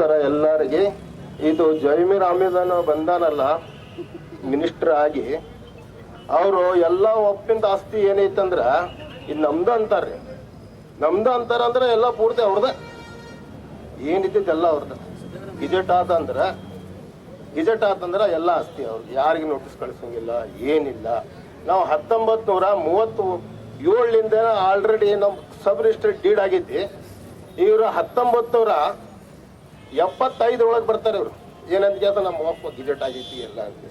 ನಮಸ್ಕಾರ ಎಲ್ಲರಿಗೆ ಇದು ಜೈಮೀರ್ ಅನ್ನೋ ಬಂದಾನಲ್ಲ ಮಿನಿಸ್ಟರ್ ಆಗಿ, ಅವರು ಎಲ್ಲ ಒಪ್ಪಿಂದ ಆಸ್ತಿ ಏನೈತಂದ್ರ ಇದು ನಮ್ದು ಅಂತಾರ್ರಿ. ನಮ್ದು ಅಂತಾರ ಅಂದ್ರೆ ಎಲ್ಲ ಪೂರ್ತಿ ಅವ್ರದ. ಏನಿದ್ದಿದ್ದು ಎಲ್ಲ ಅವ್ರದ್ದು ಗಿಜೆಟ್ ಆತಂದ್ರ ಗಿಜೆಟ್ ಆತಂದ್ರ ಎಲ್ಲ ಆಸ್ತಿ ಅವ್ರದ್ದು ಯಾರಿಗೆ ನೋಟಿಸ್ ಕಳಿಸಂಗಿಲ್ಲ, ಏನಿಲ್ಲ. ನಾವು ಹತ್ತೊಂಬತ್ ನೂರ ಮೂವತ್ತು ಏಳಿಂದ ಆಲ್ರೆಡಿ ನಮ್ಮ ಸಬ್ ರಿಜಿಸ್ಟರ್ ಡೀಡ್ ಆಗೈತಿ ಇವರು ಹತ್ತೊಂಬತ್ತು ನೂರ ಎಪ್ಪತ್ತೈದರೊಳಗೆ ಬರ್ತಾರೆ ಅವರು ಏನಂತ ಕೇಳ್ತ ನಮ್ಮ ಒಪ್ಪ ಗಿಜೆಟ್ ಆಗೈತಿ ಎಲ್ಲ ಅಂತ.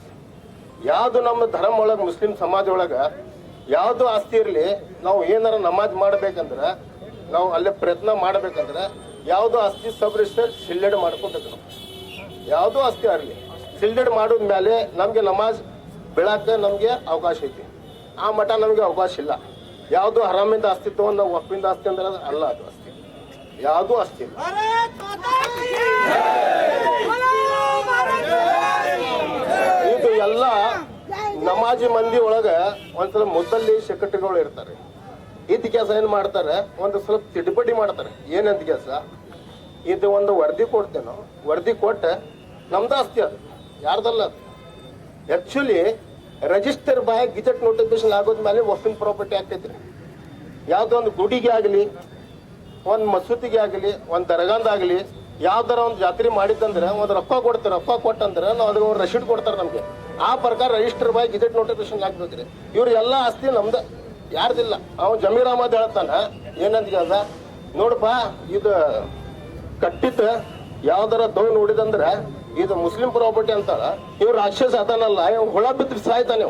ಯಾವುದು ನಮ್ಮ ಧರ್ಮ ಒಳಗೆ, ಮುಸ್ಲಿಂ ಸಮಾಜ ಒಳಗೆ ಯಾವುದು ಆಸ್ತಿ ಇರಲಿ, ನಾವು ಏನಾರ ನಮಾಜ್ ಮಾಡ್ಬೇಕಂದ್ರೆ, ನಾವು ಅಲ್ಲೇ ಪ್ರಯತ್ನ ಮಾಡ್ಬೇಕಂದ್ರೆ ಯಾವುದು ಆಸ್ತಿ ಸಬ್ ರಿಜಿಸ್ಟರ್ ಸಿಲ್ಡೆಡ್ ಮಾಡ್ಕೊಬೇಕು ನಾವು. ಯಾವುದು ಆಸ್ತಿ ಆಗಲಿ ಸಿಲ್ಡೆಡ್ ಮಾಡಿದ ಮೇಲೆ ನಮಗೆ ನಮಾಜ್ ಬೆಳಕ ನಮಗೆ ಅವಕಾಶ ಐತಿ. ಆ ಮಠ ನಮಗೆ ಅವಕಾಶ ಇಲ್ಲ. ಯಾವುದು ಹರಾಮಿಂದ ಆಸ್ತಿ ತಗೊಂಡು ನಾವು ಒಪ್ಪಿಂದ ಆಸ್ತಿ ಅಂದ್ರೆ ಅದು ಅಲ್ಲ ಅದು ಆಸ್ತಿ. ಯಾವುದೂ ಅಷ್ಟಿಲ್ಲ ಇದು ಎಲ್ಲ ನಮಾಜಿ ಮಂದಿ ಒಳಗ ಒಂದ್ಸಲ ಮುದ್ದಲ್ಲಿ ಶೆಕಟ್ಟುಗಳು ಇರ್ತಾರೆ. ಇದ್ ಕೆಲಸ ಏನ್ ಮಾಡ್ತಾರೆ? ಒಂದು ಸ್ವಲ್ಪ ತಿಡ್ಬಡಿ ಮಾಡ್ತಾರೆ. ಏನಂತ ಕೆಲಸ ಇದು ಒಂದು ವರದಿ ಕೊಡ್ತೇನೋ. ವರದಿ ಕೊಟ್ಟ ನಮ್ದ ಆಸ್ತಿ ಅದು. ಯಾರ್ದಲ್ಲ ಅದು? Actually register by gazette notification ಆಗೋದ್ಮೇಲೆ ಒಫಿನ್ ಪ್ರಾಪರ್ಟಿ ಆಗ್ತೈತ್ರಿ. ಯಾವುದೋ ಒಂದು ಗುಡಿಗೆ ಆಗಲಿ ಒಂದು ಮಸೂತಿಗೆ ಆಗಲಿ, ಒಂದು ದರ್ಗಾಂದಾಗಲಿ ಯಾವ್ದಾರ ಒಂದು ಜಾತ್ರೆ ಮಾಡಿದ್ದಂದ್ರೆ ಒಂದು ರೊಕ್ಕ ಕೊಡ್ತಾರೆ ರೊಕ್ಕ ಕೊಟ್ಟಂದ್ರೆ ನಾವು ಒಂದು ರಶೀದ್ ಕೊಡ್ತಾರೆ ನಮಗೆ. ಆ ಪ್ರಕಾರ ರಿಜಿಸ್ಟರ್ ಬಾಯ್ ಗಿಜೆಟ್ ನೋಟಿಫಿಕೇಶನ್ ಹಾಕ್ಬೇಕ್ರಿ ಇವ್ರ ಎಲ್ಲ ಆಸ್ತಿ ನಮ್ದು, ಯಾರ್ದಿಲ್ಲ. ಅವ್ ಜಮೀರ್ ಅಹಮದ್ ಹೇಳ್ತಾನ ಏನಂತ ಕೇಳ್ದ ನೋಡಪ್ಪ, ಇದು ಕಟ್ಟಿದ್ದ ಯಾವ್ದಾರ ದೋ ನೋಡಿದಂದ್ರ ಇದು ಮುಸ್ಲಿಂ ಪ್ರಾಪರ್ಟಿ ಅಂತಾಳ, ಇವ್ರು ರಾಕ್ಷಸ ಅದಾನಲ್ಲ ಹುಳ ಬಿದ್ದು ಸಾಯ್ತಾನೆ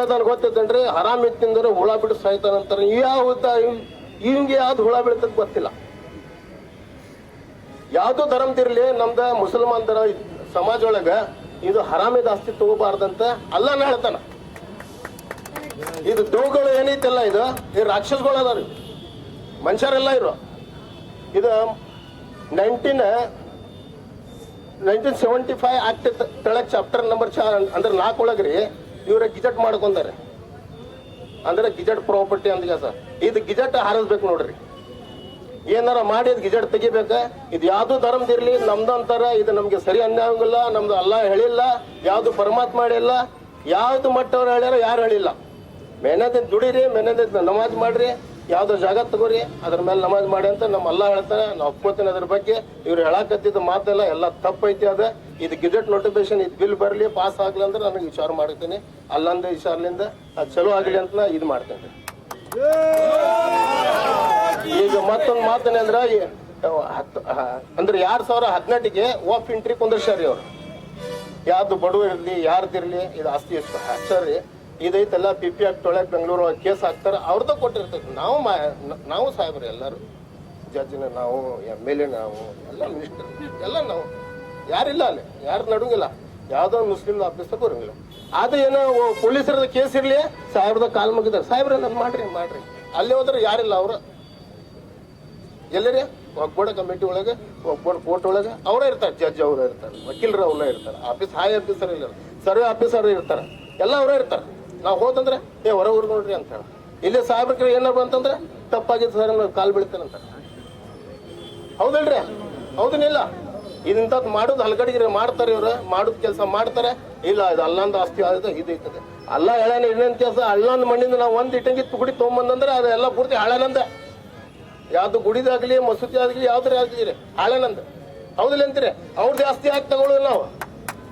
ಹೇಳ್ತಾನೆ ಗೊತ್ತೈತೇನ್ರಿ ಹರಾಮ್ ಇತ್ತಿಂದ್ರೆ ಹುಳ ಬಿಟ್ಟು ಸಾಯ್ತಾನಂತಾರ ಯಾವ ಇವಂಗೆ ಯಾವ್ದು ಹುಳ ಬೀಳ್ತದ ಗೊತ್ತಿಲ್ಲ. ಯಾವ್ದು ಧರ್ಮದಿರ್ಲಿ ನಮ್ದ ಮುಸಲ್ಮಾನ್ ದರ ಸಮಾಜ ಒಳಗ ಇದು ಹರಾಮಿದ ಆಸ್ತಿ ತಗೋಬಾರ್ದಂತ ಅಲ್ಲನ ಹೇಳ್ತಾನ ಇದು ದೋಗಳು ಏನೈತಲ್ಲ ಇದು? ಈ ರಾಕ್ಷಸಗಳು ಅದಾರ ಮನುಷ್ಯರೆಲ್ಲ ಇರು. ಇದು nineteen nineteen seventy five act ತೆಳಗ್ ಚಾಪ್ಟರ್ ನಂಬರ್ ಚಾ ಅಂದ್ರೆ ನಾಲ್ಕು ಒಳಗ್ರಿ. ಇವ್ರ ಗಿಜೆಟ್ ಮಾಡ್ಕೊಂತಾರೆ ಅಂದ್ರೆ ಗಿಜೆಟ್ ಪ್ರಾಪರ್ಟಿ ಅಂದ್ಗೆ ಸರ್. ಇದು ಗಿಜೆಟ್ ಹಾರಿಸ್ಬೇಕು ನೋಡ್ರಿ. ಏನಾರ ಮಾಡಿ ಅದು ಗಿಜೆಟ್ ತೆಗಿಬೇಕ? ಇದು ಯಾವ್ದು ಧರ್ಮದಿರ್ಲಿ ನಮ್ದು ಅಂತಾರ, ಇದು ನಮ್ಗೆ ಸರಿ ಅನ್ಯಾಯಂಗಿಲ್ಲ, ನಮ್ದು ಅಲ್ಲ ಹೇಳಿಲ್ಲ, ಯಾವ್ದು ಪರಮಾತ್ಮ ಹೇಳಿಲ್ಲ, ಯಾವ್ದು ಮಟ್ಟವ್ರು ಹೇಳ್ಯಾರ ಯಾರು ಹೇಳಿಲ್ಲ. ಮೆಹನದಿಂದ ದುಡಿರಿ ಮೆಹನದಿಂದ ನಮಾಜ್ ಮಾಡ್ರಿ. ಯಾವ್ದೋ ಜಾಗ ತಗೋರಿ, ಅದ್ರ ಮೇಲೆ ನಮಾಜ್ ಮಾಡಿ ಅಂತ ನಮ್ಮ ಅಲ್ಲ ಹೇಳ್ತಾನೆ ನಾ ಒಪ್ಕೋತೀನಿ ಅದ್ರ ಬಗ್ಗೆ. ಇವ್ರು ಹೇಳಕತ್ತಿದ್ದ ಮಾತೆಲ್ಲ ಎಲ್ಲ ತಪ್ಪೈತಿ ಅದ. ಇದು ಗಿಜೆಟ್ ನೋಟಿಫಿಕೇಶನ್ ಇದು ಬಿಲ್ ಬರಲಿ ಪಾಸ್ ಆಗ್ಲಿ ಅಂದ್ರೆ ನನಗೆ ವಿಚಾರ ಮಾಡ್ತೀನಿ. ಅಲ್ಲಂದ ವಿಚಾರಲಿಂದ ಅದು ಚಲೋ ಆಗಲಿ ಅಂತ ನಾ ಇದು ಮಾಡ್ತೇನೆ. ಈಗ ಮತ್ತೊಂದು ಮಾತನೇ ಅಂದ್ರೆ ಹತ್ತು ಅಂದ್ರೆ ಎರಡ್ ಸಾವಿರ ಹದಿನೆಂಟಿಗೆ ಓಫ್ ಇಂಟ್ರಿ ಕುಂದ್ರಸ್ಯಾರಿ ಅವ್ರು. ಯಾರ್ದು ಬಡವ ಇರ್ಲಿ ಯಾರ್ದಿರ್ಲಿ ಇದು ಆಸ್ತಿ ಎಷ್ಟು ಹಚ್ಚಾರಿ ಇದೈತೆಲ್ಲ ಪಿ ಪಿ ಆಕ್ಟ್ ಒಳಗೆ ಬೆಂಗಳೂರು ಕೇಸ್ ಹಾಕ್ತಾರೆ ಅವ್ರದ್ದು ಕೊಟ್ಟಿರ್ತೈತಿ. ನಾವು ಮಾ, ನಾವು ಸಾಹೇಬ್ರಿ ಎಲ್ಲರೂ ಜಜ್ಜಿನ ನಾವು ಎಂ ಎಲ್ ಎ ನಾವು, ಎಲ್ಲ ಮಿನಿಸ್ಟರ್ ಎಲ್ಲ ನಾವು. ಯಾರಿಲ್ಲ ಅಲ್ಲಿ ಯಾರು ನಡುಗಿಲ್ಲ. ಯಾವುದೋ ಮುಸ್ಲಿಮ್ ಮುಸ್ಲಿಂ ಬರೋಂಗಿಲ್ಲ ಬರಂಗಿಲ್ಲ. ಅದು ಏನೋ ಪೊಲೀಸರದ ಕೇಸ್ ಇರ್ಲಿ ಸಾಹೇಬ್ರದ ಕಾಲ್ ಮುಗಿದಾರೆ, ಸಾಹೇಬ್ರ, ನನ್ ಮಾಡ್ರಿ ಮಾಡ್ರಿ. ಅಲ್ಲಿ ಹೋದ್ರೆ ಯಾರಿಲ್ಲ ಅವರು. ಎಲ್ಲರಿ ಒಗ್ಬೋಡ ಕಮಿಟಿ ಒಳಗೆ, ಒಗ್ಬೋಡ ಕೋರ್ಟ್ ಒಳಗೆ, ಅವರೇ ಇರ್ತಾರೆ ಜಡ್ಜ್ ಅವರೇ ಇರ್ತಾರೆ, ವಕೀಲರು ಅವರೇ ಇರ್ತಾರೆ ಆಫೀಸ್ ಹಾಯ್ ಆಫೀಸರ್ ಇಲ್ಲ ಸರ್ವೆ ಆಫೀಸರ್ ಇರ್ತಾರೆ, ಎಲ್ಲ ಅವರೇ ಇರ್ತಾರೆ. ನಾವು ಹೋದಂದ್ರೆ, ಏ, ಹೊರ ಊರ್ ನೋಡ್ರಿ ಅಂತ ಹೇಳಿ. ಇಲ್ಲೇ ಸಾಹೇಬ್ರ ಏನಾರ ಅಂತಂದ್ರೆ ತಪ್ಪಾಗಿದ್ದು ಸರ್ ನಾವು ಕಾಲು ಬೀಳ್ತೇನಂತ ಹೌದಲ್ರಿ? ಹೌದನಿಲ್ಲ. ಇದಿಂತದ್ ಮಾಡೋದು ಹಲ್ಗಡಿಗೆ ಮಾಡ್ತಾರೆ ಇವ್ರು, ಮಾಡೋದ್ ಕೆಲಸ ಮಾಡ್ತಾರೆ. ಇಲ್ಲ, ಇದು ಅಲ್ಲಂದ ಆಸ್ತಿ ಆದ ಇದು ಐತದೆ ಅಲ್ಲ ಹೇಳೋಣ ಇನ್ನೇನು ಕೆಲಸ, ಅಲ್ಲೊಂದ್ ಮಣ್ಣಿಂದ ನಾವು ಒಂದ್ ಇಟ್ಟಂಗಿ ತುಗುಡಿ ತೊಗೊಂಬಂದಂದ್ರೆ ಅದೆಲ್ಲ ಪೂರ್ತಿ ಹಾಳನಂದ ಯಾವ್ದು ಗುಡಿದಾಗ್ಲಿ, ಮಸೂತಿ ಆಗ್ಲಿ, ಯಾವ್ದ್ರ ಆಗ್ಲಿ ಹಾಳನಂದ ಹೌದಿಲ್ಲ ಅಂತೀರಿ? ಅವ್ರದ್ದು ಆಸ್ತಿ ಹಾಕಿ ತಗೊಳ್ಳೋದು ನಾವು.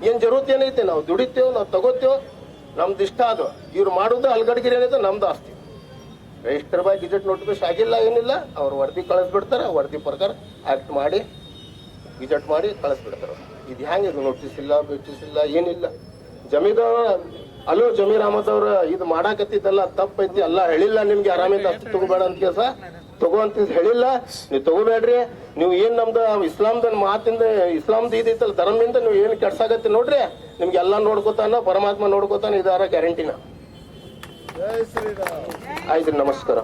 ಏನ್ ಜರೂರತ್ ಏನೈತೆ? ನಾವು ದುಡಿತೇವೆ, ನಾವು ತಗೋತೇವ್. ನಮ್ದು ಇಷ್ಟ ಅದು. ಇವ್ರು ಮಾಡೋದು ಅಲ್ಗಡ್ಗಿರಿ ಏನಿದೆ ನಮ್ದು ಆಸ್ತಿ. ರಿಜಿಸ್ಟರ್ ಬಾಯ್ ಗಿಜೆಟ್ ನೋಟಿಫಿಕೇಶನ್ ಆಗಿಲ್ಲ, ಏನಿಲ್ಲ, ಅವ್ರು ವರದಿ ಕಳಿಸ್ಬಿಡ್ತಾರೆ, ವರದಿ ಪ್ರಕಾರ ಆಕ್ಟ್ ಮಾಡಿ ಗಿಜೆಟ್ ಮಾಡಿ ಕಳಿಸ್ಬಿಡ್ತಾರೆ. ಇದು ಹೆಂಗೆ ಇದು ನೋಟಿಸ್ ಇಲ್ಲ ಬಿಟಿಸ್ ಇಲ್ಲ, ಏನಿಲ್ಲ. ಜಮೀದಾರ, ಅಲ್ಲೂ ಜಮೀರ್ ಅಹಮದ್ ಅವ್ರ ಇದು ಮಾಡಾಕತ್ತಿದ್ದಲ್ಲ ತಪ್ಪೈತಿ ಅಲ್ಲ ಹೇಳಿಲ್ಲ ನಿಮ್ಗೆ, ಆರಾಮಿಂದ ಅಷ್ಟು ತಗೋಬೇಡ ಅಂತ ಕೆಲಸ ತಗೋ ಅಂತ ಹೇಳಿಲ್ಲ. ನೀವು ತಗೋಬೇಡ್ರಿ. ನೀವು ಏನ್ ನಮ್ದು ಇಸ್ಲಾಂದ ಮಾತಿಂದ ಇಸ್ಲಾಮ್ದ ಇದೈತಲ್ಲ ಧರ್ಮದಿಂದ ನೀವು ಏನ್ ಕೆಡ್ಸಾಗತ್ತೆ ನೋಡ್ರಿ. ನಿಮ್ಗೆ ಎಲ್ಲ ನೋಡ್ಕೋತಾನ ಪರಮಾತ್ಮ ನೋಡ್ಕೋತಾನ ಇದಾರ ಗ್ಯಾರಂಟಿನ ಆಯ್ತು ನಮಸ್ಕಾರ.